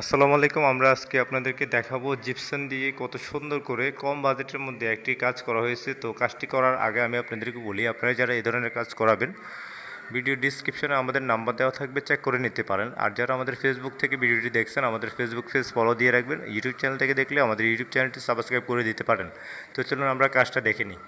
আসসালামু আলাইকুম, আমরা আজকে আপনাদেরকে দেখাবো জিপসন দিয়ে কত সুন্দর করে কম বাজেটের মধ্যে একটি কাজ করা হয়েছে। তো কাজটি করার আগে আমি আপনাদেরকে বলি, আপনারা যারা এই ধরনের কাজ করাবেন, ভিডিও ডিসক্রিপশনে আমাদের নাম্বার দেওয়া থাকবে, চেক করে নিতে পারেন। আর যারা আমাদের ফেসবুক থেকে ভিডিওটি দেখছেন, আমাদের ফেসবুক পেজ ফলো দিয়ে রাখবেন। ইউটিউব চ্যানেল থেকে দেখলে আমাদের ইউটিউব চ্যানেলটি সাবস্ক্রাইব করে দিতে পারেন। তো চলুন আমরা কাজটা দেখে নিই।